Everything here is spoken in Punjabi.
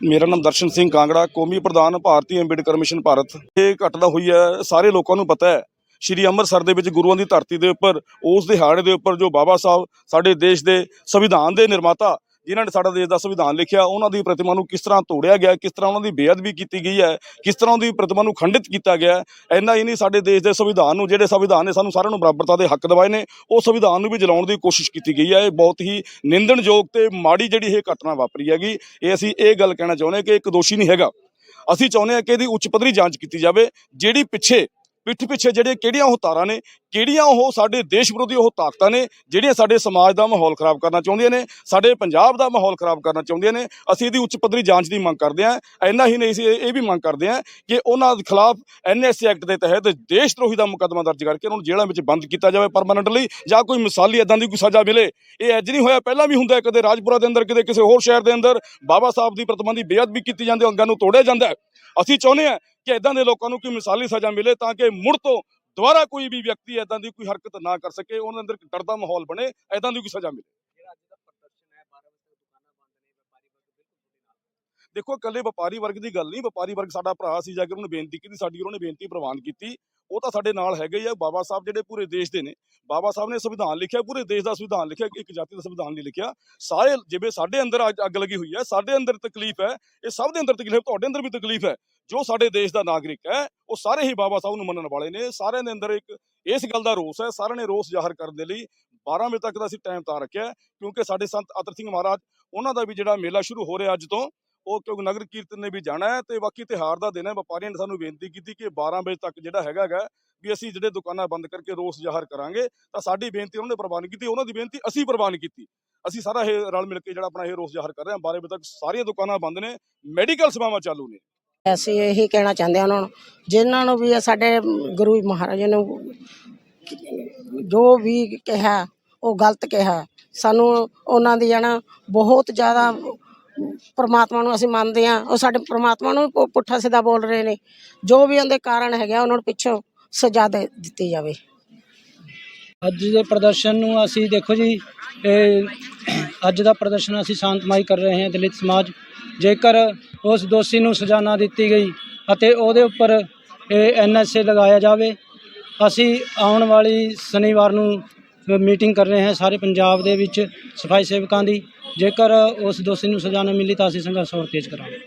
ਮੇਰਾ ਨਾਮ ਦਰਸ਼ਨ ਸਿੰਘ ਕਾਂਗੜਾ, ਕੌਮੀ ਪ੍ਰਧਾਨ ਭਾਰਤੀ ਅੰਬੇਡਕਰ ਮਿਸ਼ਨ ਭਾਰਤ। ਇਹ ਘਟਨਾ ਹੋਈ ਹੈ, ਸਾਰੇ ਲੋਕਾਂ ਨੂੰ ਪਤਾ ਹੈ, ਸ਼੍ਰੀ ਅੰਮ੍ਰਿਤਸਰ ਦੇ ਵਿੱਚ ਗੁਰੂਆਂ ਦੀ ਧਰਤੀ ਦੇ ਉੱਪਰ, ਉਸ ਦਿਹਾੜੇ ਦੇ ਉੱਪਰ ਜੋ ਬਾਬਾ ਸਾਹਿਬ ਸਾਡੇ ਦੇਸ਼ ਦੇ ਸੰਵਿਧਾਨ ਦੇ ਨਿਰਮਾਤਾ ਜਿਨ੍ਹਾਂ ਨੇ ਸਾਡਾ ਦੇਸ਼ ਦਾ ਸੰਵਿਧਾਨ ਲਿਖਿਆ, ਉਹਨਾਂ ਦੀ ਪ੍ਰਤਿਮਾ ਨੂੰ ਕਿਸ ਤਰ੍ਹਾਂ ਤੋੜਿਆ ਗਿਆ, ਕਿਸ ਤਰ੍ਹਾਂ ਉਹਨਾਂ ਦੀ ਬੇਅਦਬੀ ਕੀਤੀ ਗਈ ਹੈ, ਕਿਸ ਤਰ੍ਹਾਂ ਉਹਦੀ ਪ੍ਰਤਿਮਾ ਨੂੰ ਖੰਡਿਤ ਕੀਤਾ ਗਿਆ ਇੰਨਾ ਹੀ ਨਹੀਂ ਸਾਡੇ ਦੇਸ਼ ਦੇ ਸੰਵਿਧਾਨ ਨੂੰ, ਜਿਹੜੇ ਸੰਵਿਧਾਨ ਨੇ ਸਾਨੂੰ ਸਾਰਿਆਂ ਨੂੰ ਬਰਾਬਰਤਾ ਦੇ ਹੱਕ ਦਿਵਾਏ ਨੇ, ਉਹ ਸੰਵਿਧਾਨ ਨੂੰ ਵੀ ਜਲਾਉਣ ਦੀ ਕੋਸ਼ਿਸ਼ ਕੀਤੀ ਗਈ ਹੈ। ਇਹ ਬਹੁਤ ਹੀ ਨਿੰਦਣਯੋਗ ਤੇ ਮਾੜੀ ਜਿਹੜੀ ਇਹ ਘਟਨਾ ਵਾਪਰੀ ਹੈਗੀ, ਇਹ ਅਸੀਂ ਇਹ ਗੱਲ ਕਹਿਣਾ ਚਾਹੁੰਦੇ ਹਾਂ ਕਿ ਇੱਕ ਦੋਸ਼ੀ ਨਹੀਂ ਹੈਗਾ। ਅਸੀਂ ਚਾਹੁੰਦੇ ਹਾਂ ਕਿ ਇਹਦੀ ਉੱਚ ਪੱਧਰੀ ਜਾਂਚ ਕੀਤੀ ਜਾਵੇ, ਜਿਹੜੀ ਪਿੱਛੇ ਪਿੱਠ ਪਿੱਛੇ ਜਿਹੜੇ ਕਿਹੜੀਆਂ ਉਹ ਤਾਰਾਂ ਨੇ, ਕਿਹੜੀਆਂ ਉਹ ਸਾਡੇ ਦੇਸ਼ ਵਿਰੋਧੀ ਉਹ ਤਾਕਤਾਂ ਨੇ, ਜਿਹੜੀਆਂ ਸਾਡੇ ਸਮਾਜ ਦਾ ਮਾਹੌਲ ਖਰਾਬ ਕਰਨਾ ਚਾਹੁੰਦੀਆਂ ਨੇ, ਸਾਡੇ ਪੰਜਾਬ ਦਾ ਮਾਹੌਲ ਖਰਾਬ ਕਰਨਾ ਚਾਹੁੰਦੀਆਂ ਨੇ, ਅਸੀਂ ਇਹਦੀ ਉੱਚ ਪੱਧਰੀ ਜਾਂਚ ਦੀ ਮੰਗ ਕਰਦੇ ਹਾਂ, ਇੰਨਾ ਹੀ ਨਹੀਂ ਅਸੀਂ ਇਹ ਵੀ ਮੰਗ ਕਰਦੇ ਹਾਂ ਕਿ ਉਹਨਾਂ ਦੇ ਖਿਲਾਫ ਐਨਐਸਸੀ ਐਕਟ ਦੇ ਤਹਿਤ ਦੇਸ਼ ਧਰੋਹੀ ਦਾ ਮੁਕੱਦਮਾ ਦਰਜ ਕਰਕੇ ਉਹਨਾਂ ਨੂੰ ਜੇਲ੍ਹਾਂ ਵਿੱਚ ਬੰਦ ਕੀਤਾ ਜਾਵੇ ਪਰਮਾਨੈਂਟਲੀ, ਜਾਂ ਕੋਈ ਮਿਸਾਲੀ ਇਦਾਂ ਦੀ ਕੋਈ ਸਜ਼ਾ ਮਿਲੇ। ਇਹ ਅੱਜ ਨਹੀਂ ਹੋਇਆ, ਪਹਿਲਾਂ ਵੀ ਹੁੰਦਾ ਕਦੇ ਰਾਜਪੁਰਾ ਦੇ ਅੰਦਰ ਕਿਤੇ ਕਿਸੇ ਹੋਰ ਸ਼ਹਿਰ ਦੇ ਅੰਦਰ, ਬਾਬਾ ਸਾਹਿਬ ਦੀ ਪ੍ਰਤਿਮਾ ਦੀ ਬੇਅਦਬੀ ਕੀਤੀ ਜਾਂਦੀ ਅੰਗਾਂ ਨੂੰ ਤੋੜਿਆ ਜਾਂਦਾ ਅਸੀਂ ਚਾਹੁੰਦੇ ਹਾਂ ਕਿ ਇਦਾਂ ਦੇ ਲੋਕਾਂ ਨੂੰ ਕੋਈ ਮਿਸਾਲੀ ਸਜ਼ਾ ਮਿਲੇ ਤਾਂ ਕਿ ਮੁੜ ਤੋਂ ਦੁਬਾਰਾ ਕੋਈ ਵੀ ਵਿਅਕਤੀ ਇਦਾਂ ਦੀ ਕੋਈ ਹਰਕਤ ਨਾ ਕਰ ਸਕੇ, ਉਹਨਾਂ ਦੇ ਅੰਦਰ ਇੱਕ ਡਰ ਦਾ ਮਾਹੌਲ ਬਣੇ ਇਦਾਂ ਦੀ ਕੋਈ ਸਜ਼ਾ ਮਿਲੇ। ਦੇਖੋ, ਇਕੱਲੇ ਵਪਾਰੀ ਵਰਗ ਦੀ ਗੱਲ ਨਹੀਂ, ਵਪਾਰੀ ਵਰਗ ਸਾਡਾ ਭਰਾ ਸੀ, ਜਾ ਕੇ ਉਹਨੂੰ ਬੇਨਤੀ ਕੀਤੀ, ਸਾਡੀ ਉਹਨਾਂ ਨੇ ਬੇਨਤੀ ਪ੍ਰਵਾਨ ਕੀਤੀ। ਉਹ ਤਾਂ ਸਾਡੇ ਨਾਲ ਹੈਗੇ ਆ ਬਾਬਾ ਸਾਹਿਬ ਜਿਹੜੇ ਪੂਰੇ ਦੇਸ਼ ਦੇ ਨੇ। ਬਾਬਾ ਸਾਹਿਬ ਨੇ ਸੰਵਿਧਾਨ ਲਿਖਿਆ ਪੂਰੇ ਦੇਸ਼ ਦਾ ਸੰਵਿਧਾਨ ਲਿਖਿਆ ਇੱਕ ਜਾਤੀ ਦਾ ਸੰਵਿਧਾਨ ਨਹੀਂ ਲਿਖਿਆ। ਸਾਰੇ ਜਿਵੇਂ ਸਾਡੇ ਅੰਦਰ ਅੱਜ ਅੱਗ ਲੱਗੀ ਹੋਈ ਹੈ ਸਾਡੇ ਅੰਦਰ ਤਕਲੀਫ ਹੈ ਇਹ ਸਭ ਦੇ ਅੰਦਰ ਤਕਲੀਫ ਹੈ, ਤੁਹਾਡੇ ਅੰਦਰ ਵੀ ਤਕਲੀਫ ਹੈ। ਜੋ ਸਾਡੇ ਦੇਸ਼ ਦਾ ਨਾਗਰਿਕ ਹੈ ਉਹ ਸਾਰੇ ਹੀ ਬਾਬਾ ਸਾਹਿਬ ਨੂੰ ਮੰਨਣ ਵਾਲੇ ਨੇ। ਸਾਰਿਆਂ ਦੇ ਅੰਦਰ ਇੱਕ ਇਸ ਗੱਲ ਦਾ ਰੋਸ ਹੈ ਸਾਰਿਆਂ ਨੇ ਰੋਸ ਜ਼ਾਹਰ ਕਰਨ ਦੇ ਲਈ 12 ਵਜੇ ਤੱਕ ਦਾ ਅਸੀਂ ਟਾਈਮ ਤਾਂ ਰੱਖਿਆ ਕਿਉਂਕਿ ਸਾਡੇ ਸੰਤ ਅਤਰ ਸਿੰਘ ਮਹਾਰਾਜ ਉਹਨਾਂ ਦਾ ਵੀ ਜਿਹੜਾ ਮੇਲਾ ਸ਼ੁਰੂ ਹੋ ਰਿਹਾ ਅੱਜ ਤੋਂ ਉਹ ਕਿਉਂਕਿ ਨਗਰ ਕੀਰਤਨ ਨੇ ਵੀ ਜਾਣਾ ਹੈ ਤੇ ਬਾਕੀ ਤਿਹਾਰ ਦਾ ਦਿਨ ਹੈ। ਵਪਾਰੀਆਂ ਨੇ ਸਾਨੂੰ ਬੇਨਤੀ ਕੀਤੀ ਕਿ 12 ਵਜੇ ਤੱਕ ਜਿਹੜਾ ਹੈਗਾ ਗਾ ਵੀ ਅਸੀਂ ਜਿਹੜੇ ਦੁਕਾਨਾਂ ਬੰਦ ਕਰਕੇ ਰੋਸ ਜ਼ਾਹਰ ਕਰਾਂਗੇ, ਤਾਂ ਸਾਡੀ ਬੇਨਤੀ ਉਹਨਾਂ ਨੇ ਪ੍ਰਵਾਨ ਕੀਤੀ। ਉਹਨਾਂ ਦੀ ਬੇਨਤੀ ਅਸੀਂ ਪ੍ਰਵਾਨ ਕੀਤੀ। ਅਸੀਂ ਸਾਰਾ ਇਹ ਰਲ ਮਿਲ ਕੇ ਜਿਹੜਾ ਆਪਣਾ ਇਹ ਰੋਸ ਜ਼ਾਹਰ ਕਰ ਰਹੇ ਹਾਂ। 12 ਵਜੇ ਤੱਕ ਸਾਰੀਆਂ ਦੁਕਾਨਾਂ ਬੰਦ ਨੇ, ਮੈਡੀਕਲ ਸੇਵਾਵਾਂ ਚਾਲੂ ਨੇ। ਅਸੀਂ ਇਹੀ ਕਹਿਣਾ ਚਾਹੁੰਦੇ ਹਾਂ ਉਹਨਾਂ ਨੂੰ, ਜਿਨ੍ਹਾਂ ਨੂੰ ਵੀ ਸਾਡੇ ਗੁਰੂ ਮਹਾਰਾਜ ਨੂੰ ਜੋ ਵੀ ਕਿਹਾ, ਉਹ ਗਲਤ ਕਿਹਾ। ਸਾਨੂੰ ਉਹਨਾਂ ਦੀ ਜਣਾ ਬਹੁਤ ਜ਼ਿਆਦਾ ਪਰਮਾਤਮਾ ਨੂੰ ਅਸੀਂ ਮੰਨਦੇ ਹਾਂ। ਉਹ ਸਾਡੇ ਪਰਮਾਤਮਾ ਨੂੰ ਵੀ ਪੁੱਠਾ ਸਿੱਧਾ ਬੋਲ ਰਹੇ ਨੇ। ਜੋ ਵੀ ਉਹਦੇ ਕਾਰਨ ਹੈਗਾ ਉਹਨਾਂ ਨੂੰ ਪਿੱਛੋਂ ਸਜ਼ਾ ਦੇ ਦਿੱਤੀ ਜਾਵੇ। ਅੱਜ ਦੇ ਪ੍ਰਦਰਸ਼ਨ ਨੂੰ ਅਸੀਂ ਦੇਖੋ ਜੀ, ਇਹ ਅੱਜ ਦਾ ਪ੍ਰਦਰਸ਼ਨ ਅਸੀਂ ਸ਼ਾਂਤਮਈ ਕਰ ਰਹੇ ਹਾਂ ਦਲਿਤ ਸਮਾਜ। ਜੇਕਰ ਉਸ ਦੋਸ਼ੀ ਨੂੰ ਸਜ਼ਾ ਨਾ ਦਿੱਤੀ ਗਈ ਅਤੇ ਉਹਦੇ ਉੱਪਰ ਇਹ ਐਨਐਸਏ ਲਗਾਇਆ ਜਾਵੇ, ਅਸੀਂ ਆਉਣ ਵਾਲੀ ਸ਼ਨੀਵਾਰ ਨੂੰ ਮੀਟਿੰਗ ਕਰ ਰਹੇ ਹਾਂ ਸਾਰੇ ਪੰਜਾਬ ਦੇ ਵਿੱਚ ਸਫ਼ਾਈ ਸੇਵਕਾਂ ਦੀ। ਜੇਕਰ ਉਸ ਦੋਸ਼ੀ ਨੂੰ ਸਜ਼ਾ ਨਾ ਮਿਲੀ ਤਾਂ ਅਸੀਂ ਸੰਘਰਸ਼ ਹੋਰ ਤੇਜ਼ ਕਰਾਂਗੇ।